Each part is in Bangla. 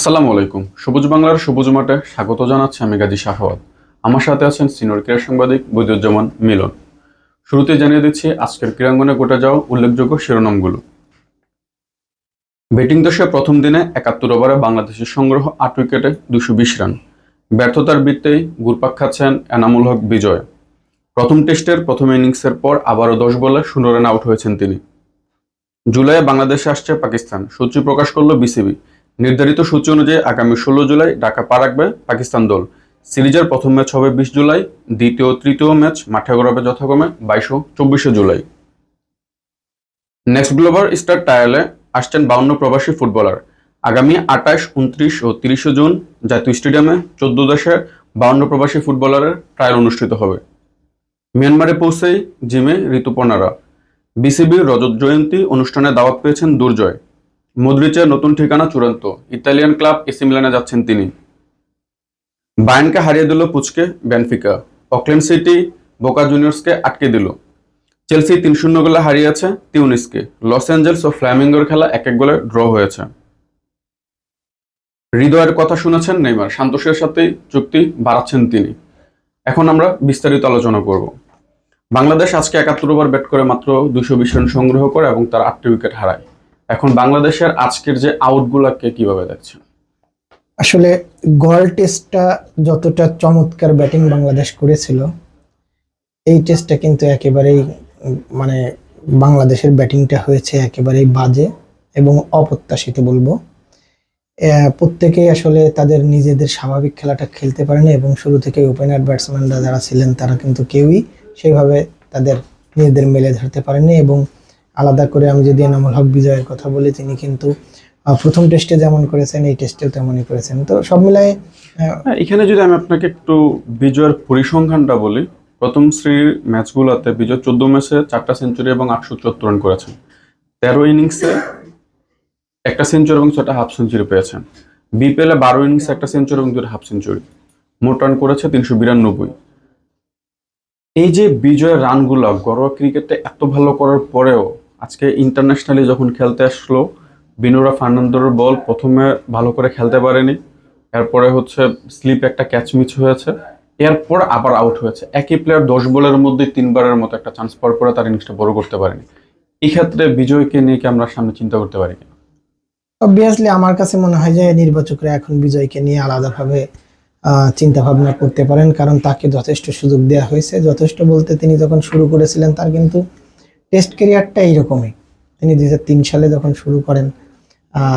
আসসালামু আলাইকুম। সবুজ বাংলার সবুজ মাঠে স্বাগত জানাচ্ছি আমি গাজী শাহওয়াত। আমার সাথে আছেন সিনিয়র ক্রীড়া সাংবাদিক বৈদ্যুজ্জামান মিলন। শুরুতে জানিয়ে দিচ্ছি, আজকের ক্রীড়াঙ্গনে ঘটে যাওয়া উল্লেখযোগ্য শিরোনামগুলো। ব্যাটিং দশে প্রথম দিনে একাত্তর ওভারে বাংলাদেশের সংগ্রহ আট উইকেটে দুশো বিশ রান। ব্যর্থতার বৃত্তেই ঘুরপাক খাচ্ছেন এনামুল হক বিজয়। প্রথম টেস্টের প্রথম ইনিংসের পর আবারও দশ বলে শূন্য রানে আউট হয়েছেন তিনি। জুলাইয়ে বাংলাদেশে আসছে পাকিস্তান। সূচি প্রকাশ করল বিসিবি। নির্ধারিত সূচি অনুযায়ী আগামী ষোলো জুলাই ঢাকা পা রাখবে পাকিস্তান দল। সিরিজের প্রথম ম্যাচ হবে বিশ জুলাই, দ্বিতীয় তৃতীয় ম্যাচ মাঠে গড়াবে যথাক্রমে বাইশ ও চব্বিশে জুলাই। নেক্সট গ্লোবাল স্টার টায়ালে আসছেন বাউন্ন প্রবাসী ফুটবলার। আগামী আঠাশ, উনত্রিশ ও তিরিশে জুন জাতীয় স্টেডিয়ামে চোদ্দ দেশের বাউন্ন প্রবাসী ফুটবলারের ট্রায়াল অনুষ্ঠিত হবে। মিয়ানমারে পৌঁছেই জিমে ঋতুপর্ণারা বিসিবির রজত জয়ন্তী অনুষ্ঠানে দাওয়াত পেয়েছেন দুর্জয়। মদ্রিচের নতুন ঠিকানা চূড়ান্ত। ইতালিয়ান ক্লাব এসি মিলানে যাচ্ছেন তিনি। বায়ানকে হারিয়ে দিল পুচকে বেনফিকা। অকল্যান্ড সিটি, বোকা জুনিয়র্সকে আটকে দিল। চেলসি তিন শূন্য গোলে হারিয়েছে তিউনিসকে। লস অ্যাঞ্জেলস ও ফ্ল্যামিঙ্গোর খেলা এক এক গোলে ড্র হয়েছে। হৃদয়ের কথা শুনেছেন নেইমার। সান্তোষের সাথেই চুক্তি বাড়াচ্ছেন তিনি। এখন আমরা বিস্তারিত আলোচনা করব। বাংলাদেশ আজকে একাত্তর ওভার ব্যাট করে মাত্র দুশো বিশ রান সংগ্রহ করে এবং তার আটটি উইকেট হারায়। এখন বাংলাদেশের আজকের যে আউটগুলাকে কীভাবে দেখছেন আসলে গল টেস্টটা যতটা চমৎকার ব্যাটিং বাংলাদেশ করেছিল, এই টেস্টটা কিন্তু একেবারেই মানে বাংলাদেশের ব্যাটিংটা হয়েছে একেবারেই বাজে এবং অপ্রত্যাশিত বলব। প্রত্যেকেই আসলে তাদের নিজেদের স্বাভাবিক খেলাটা খেলতে পারেনি এবং শুরু থেকে ওপেনার ব্যাটসম্যানরা যারা ছিলেন তারা কিন্তু কেউই সেইভাবে তাদের নিজেদের মেলে ধরতে পারেনি এবং আলাদা করে আমি যদি এনামুল হক বিজয়ের কথা বলি তিনি কিন্তু প্রথম টেস্টে যেমন করেছেন এই টেস্টেও তেমনই করেছেন। তো সব মিলায়ে হ্যাঁ, এখানে যদি আমি আপনাকে একটু বিজয়ের পরিসংখ্যানটা বলি প্রথম শ্রীর ম্যাচগুলোতে বিজয় চোদ্দ ম্যাচে চারটা সেঞ্চুরি এবং আটশো চুয়াত্তর রান করেছেন। তেরো ইনিংসে একটা সেঞ্চুরি এবং ছটা হাফ সেঞ্চুরি পেয়েছেন। বিপিএলে বারো ইনিংসে একটা সেঞ্চুরি এবং দুটো হাফ সেঞ্চুরি। মোট রান করেছে তিনশো বিরানব্বই। এই যে বিজয়ের রানগুলো ঘরোয়া ক্রিকেটে এত ভালো করার পরেও আজকে ইন্টারন্যাশনালি যখন খেলতে আসলো, বিনোরা ফার্নান্দোর বল প্রথমে ভালো করে খেলতে পারেনি। এরপরে হচ্ছে স্লিপ একটা ক্যাচ মিস হয়েছে। এরপর আবার আউট হয়েছে। একই প্লেয়ার দশ বলের মধ্যে তিনবারের মতো একটা চান্স পাওয়ার পরে তার ইনিংসটা বড় করতে পারেনি। এই ক্ষেত্রে বিজয়কে নিয়ে কি আমরা সামনে চিন্তা করতে পারি কিনা? অবভিয়াসলি আমার কাছে মনে হয় যে নির্বাচকরা এখন বিজয়কে নিয়ে আলাদাভাবে চিন্তা ভাবনা করতে পারেন। কারণ তাকে যথেষ্ট সুযোগ দেওয়া হয়েছে। যথেষ্ট বলতে তিনি যখন শুরু করেছিলেন, তার কিন্তু টেস্ট ক্যারিয়ারটা এইরকমই। তিনি দুই সালে যখন শুরু করেন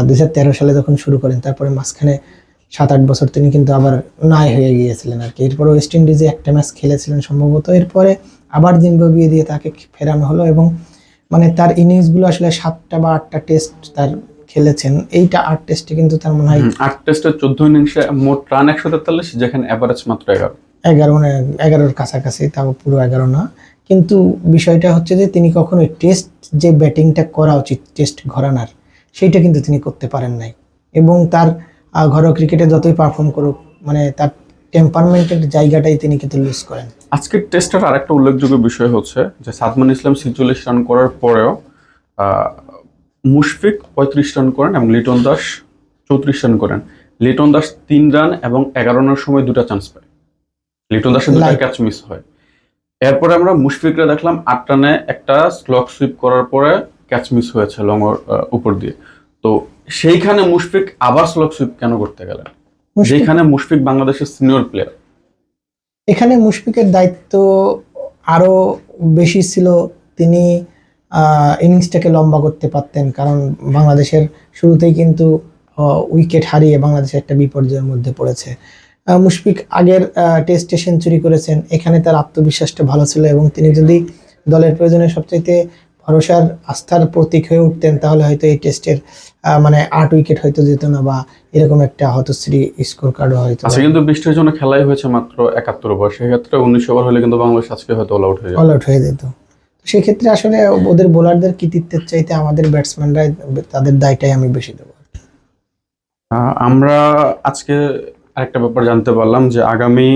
দুই সালে যখন শুরু করেন তারপরে মাঝখানে সাত আট বছর তিনি কিন্তু আবার নাই হয়ে গিয়েছিলেন আর কি। এরপরে ওয়েস্ট ইন্ডিজে একটা ম্যাচ খেলেছিলেন সম্ভবত। এরপরে আবার জিম্বাবুয়ে দিয়ে তাকে ফেরানো হলো এবং মানে তার ইনিংসগুলো আসলে সাতটা বা আটটা টেস্ট তার খেলেছেন। এইটা আট টেস্টে কিন্তু তার মনে হয় আট টেস্টে চোদ্দ ইনিংসে মোট রান একশো তেতাল্লিশ যেখানে অ্যাভারেজ মাত্র এগারো। এগারো মানে এগারোর কাছাকাছি তাও পুরো এগারো না। কিন্তু বিষয়টা হচ্ছে যে তিনি কখনোই টেস্ট যে ব্যাটিংটা করা উচিত টেস্ট ঘরানার সেইটা কিন্তু তিনি করতে পারেন নাই। এবং তার ঘরোয়া ক্রিকেটে যতই পারফর্ম করুক মানে তার টেম্পারমেন্টের জায়গাটাই তিনি কিন্তু লুজ করেন। আজকের টেস্টের আরেকটা উল্লেখযোগ্য বিষয় হচ্ছে যে সাদমান ইসলাম ছিচল্লিশ রান করার পরেও মুশফিক পঁয়ত্রিশ রান করেন এবং লিটন দাস চৌত্রিশ রান করেন। লিটন দাস তিন রান এবং এগারো রানের সময় দুটা চান্স পায়। লিটন দাসের দুটা ক্যাচ মিস হয়। এরপরে আমরা মুশফিকরা দেখলাম আট রানে একটা স্লক সুইপ করার পরে ক্যাচ মিস হয়েছে লঙ্গর উপর দিয়ে। তো সেইখানে মুশফিক আবার স্লক সুইপ কেন করতে গেলেন? যেখানে মুশফিক বাংলাদেশের সিনিয়র প্লেয়ার এখানে মুশফিকের দায়িত্ব আরও বেশি ছিল তিনি ইনিংসটাকে লম্বা করতে পারতেন কারণ বাংলাদেশের শুরুতেই কিন্তু উইকেট হারিয়ে বাংলাদেশ একটা বিপর্যয়ের মধ্যে পড়েছে। মুশফিক আগের টেস্টে সেঞ্চুরি করেছেন। এখানে তার আত্মবিশ্বাসটা ভালো ছিল এবং তিনি যদি দলের প্রয়োজনে সবচাইতে ভরসার আস্থার প্রতীক হয়ে উঠতেন তাহলে হয়তো এই টেস্টের মানে আট উইকেট হয়তো যেত না বা এরকম একটা হতশ্রী স্কোর কার্ডও হয়তো। আচ্ছা কিন্তু বৃষ্টির জন্য খেলাই হয়েছে মাত্র একাত্তর ওভার সেক্ষেত্রে উনিশ ওভার হলে কিন্তু বাংলাদেশ আজকে হয়তো অল আউট হয়ে অল আউট হয়ে যেত। সেক্ষেত্রে আসলে ওদের বোলারদের কৃতিত্বের চাইতে আমাদের ব্যাটসম্যানরাই তাদের দায়টাই আমি বেশি দেবো। আহ, আমরা আজকে আরেকটা ব্যাপার জানতে পারলাম যে আগামী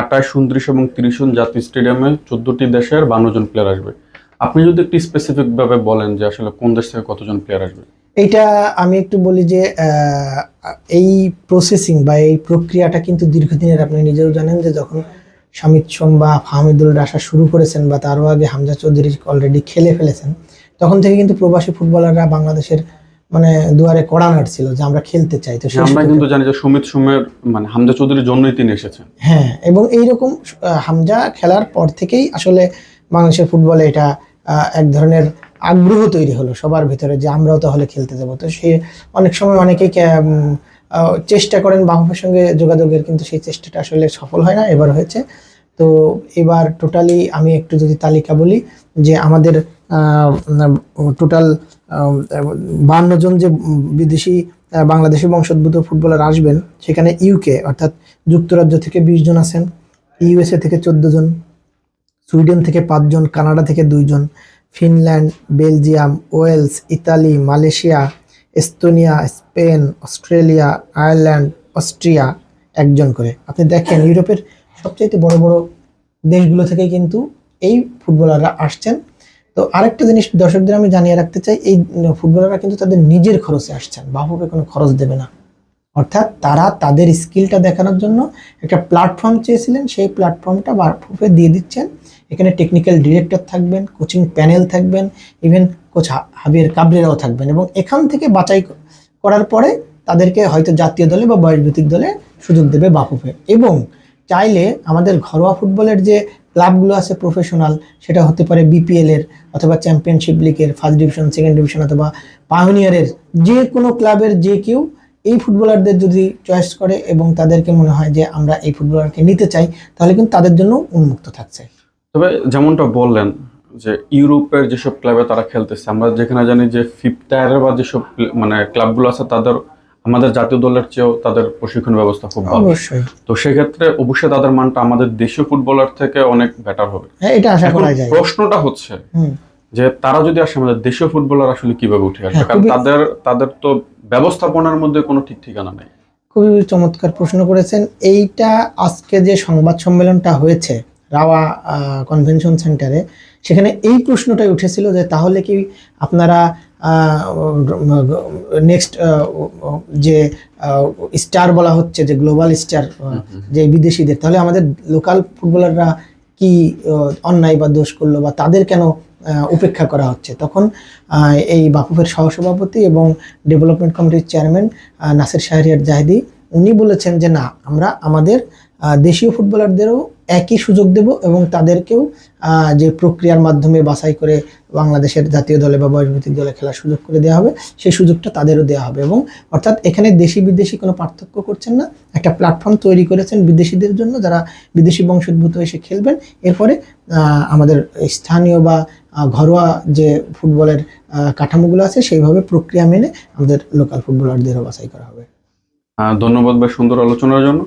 আঠাশ, উনত্রিশ এবং তিরিশ জুন জাতীয় স্টেডিয়ামে চোদ্দটি দেশের বান্ন জন প্লেয়ার আসবে। আপনি যদি একটি স্পেসিফিক ভাবে বলেন যে আসলে কোন দেশ থেকে কতজন প্লেয়ার আসবে? এইটা আমি একটু বলি যে এই প্রসেসিং বা এই প্রক্রিয়াটা কিন্তু দীর্ঘদিনের। আপনি নিজেও জানেন যে যখন শামিদ সোম বা ফাহমিদুল রাশা শুরু করেছেন বা তারও আগে হামজা চৌধুরী অলরেডি খেলে ফেলেছেন, তখন থেকে কিন্তু প্রবাসী ফুটবলাররা বাংলাদেশের মানে দুয়ারে কড়া নাড়ছিল যে আমরা খেলতে চাই তো সেই আমরা কিন্তু জানি যে সুমিত সোমের মানে হামজা চৌধুরীর জন্যই তিনি এসেছেন। হ্যাঁ এবং এইরকম হামজা খেলার পর থেকেই আসলে বাংলাদেশের ফুটবলে এটা এক ধরনের আগ্রহ তৈরি হলো সবার ভিতরে যে আমরাও তাহলে খেলতে যাব। তো সে অনেক সময় অনেকেই চেষ্টা করেন বাফুফের সঙ্গে যোগাযোগের কিন্তু সেই চেষ্টাটা আসলে সফল হয় না এবার হয়েছে। তো এবার টোটালি আমি একটু যদি তালিকা বলি যে আমাদের টোটাল বান্ন জন যে বিদেশি বাংলাদেশি বংশোদ্ভূত ফুটবলার আসবেন, সেখানে ইউকে অর্থাৎ যুক্তরাজ্য থেকে বিশ জন আছেন ইউএসএ থেকে চোদ্দ জন, সুইডেন থেকে পাঁচজন কানাডা থেকে দুইজন Finland, Belgium, Wales, Italy, Malaysia, Estonia, Spain, Australia, Ireland, Austria একজন করে। আপনি দেখেন, ইউরোপের সবচাইতে বড় বড় দেশগুলো থেকে কিন্তু এই ফুটবলাররা আসছেন। তো আরেকটা জিনিস দর্শকদের আমি জানিয়ে রাখতে চাই, এই ফুটবলাররা কিন্তু তাদের নিজের খরচে আসছেন বাফুকে কোনো খরচ দেবে না। অর্থাৎ তারা তাদের স্কিলটা দেখানোর জন্য একটা প্ল্যাটফর্ম চেয়েছিলেন, সেই প্ল্যাটফর্মটা বাফুফে দিয়ে দিচ্ছেন। এখানে টেকনিক্যাল ডিরেক্টর থাকবেন কোচিং প্যানেল থাকবেন ইভেন কোচ হাবিয়ার কাবরেরাও থাকবেন এবং এখান থেকে বাছাই করার পরে তাদেরকে হয়তো জাতীয় দলে বা বয়সভিত্তিক দলে সুযোগ দেবে বাফুফে এবং চাইলে আমাদের ঘরোয়া ফুটবলের যে ক্লাবগুলো আছে প্রফেশনাল সেটা হতে পারে বিপিএল এর অথবা চ্যাম্পিয়নশিপ লিগের ফার্স্ট ডিভিশন সেকেন্ড ডিভিশন অথবা পায়োনিয়ারের যে কোনো ক্লাবের যে কেউ এই ফুটবলারদের যদি চয়েস করে এবং তাদেরকে মনে হয় যে আমরা এই ফুটবলারকে নিতে চাই, তাহলে কিন্তু তাদের জন্য উন্মুক্ত থাকছে। তবে যেমনটা বললেন যে ইউরোপের যেসব ক্লাবে তারা খেলতেছে, আমরা যেখানে জানি যে ফিফথ টায়ারের বা যেসব মানে ক্লাবগুলো আছে, তাদের আমাদের জাতীয় দলের চেয়েও তাদের প্রশিক্ষণ ব্যবস্থা খুব ভালো। অবশ্যই। তো সেক্ষেত্রে অবশ্যই তাদের মানটা আমাদের দেশীয় ফুটবলার থেকে অনেক বেটার হবে। হ্যাঁ এটা আশা করা যায়। প্রশ্নটা হচ্ছে যে তারা যদি আসে আমাদের দেশীয় ফুটবলার আসলে কীভাবে উঠে আসবে? হ্যাঁ, কারণ তাদের তাদের তো ব্যবস্থাপনার মধ্যে কোনো ঠিক ঠিকানা নেই। খুবই চমৎকার প্রশ্ন করেছেন। এইটা আজকে যে সংবাদ সম্মেলনটা হয়েছে রাওয়া কনভেনশন সেন্টারে সেখানে এই প্রশ্নটাই উঠেছিল যে তাহলে কি আপনারা নেক্সট যে স্টার বলা হচ্ছে যে গ্লোবাল স্টার যে বিদেশিদের তাহলে আমাদের লোকাল ফুটবলাররা কি অন্যায় বা দোষ করল বা তাদের কেন উপেক্ষা করা হচ্ছে? তখন এই বাফুফের সহসভাপতি এবং ডেভেলপমেন্ট কমিটির চেয়ারম্যান নাসির শাহরিয়ার জাহিদি উনি বলেছেন যে না আমরা আমাদের দেশীয় ফুটবলারদেরও একই সুযোগ দেব এবং তাদেরকেও যে প্রক্রিয়ার মাধ্যমে বাছাই করে বাংলাদেশের জাতীয় দলে বা বয়সভিত্তিক দলে খেলার সুযোগ করে দেওয়া হবে, সেই সুযোগটা তাদেরও দেওয়া হবে এবং অর্থাৎ এখানে দেশি বিদেশি কোনো পার্থক্য করছেন না। একটা প্ল্যাটফর্ম তৈরি করেছেন বিদেশিদের জন্য যারা বিদেশি বংশোদ্ভূত এসে খেলবেন। এরপরে আমাদের স্থানীয় বা ঘরোয়া যে ফুটবলের কাঠামোগুলো আছে, সেইভাবে প্রক্রিয়া মেনে আমাদের লোকাল ফুটবলারদেরও বাছাই করা হবে। ধন্যবাদ ভাই সুন্দর আলোচনার জন্য।